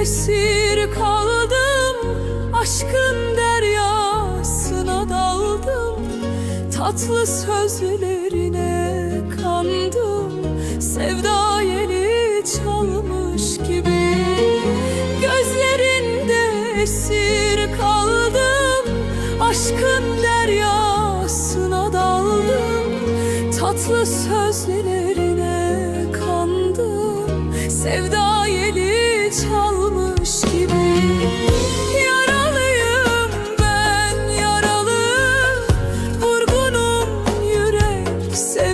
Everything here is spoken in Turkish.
Esir kaldım aşkın deryasına daldım. Tatlı sözlerine kandım Sevda yeli çalmış gibi. Gözlerinde esir kaldım Aşkın deryasına daldım. Tatlı sözlerine kandım Sevda yeli çalmış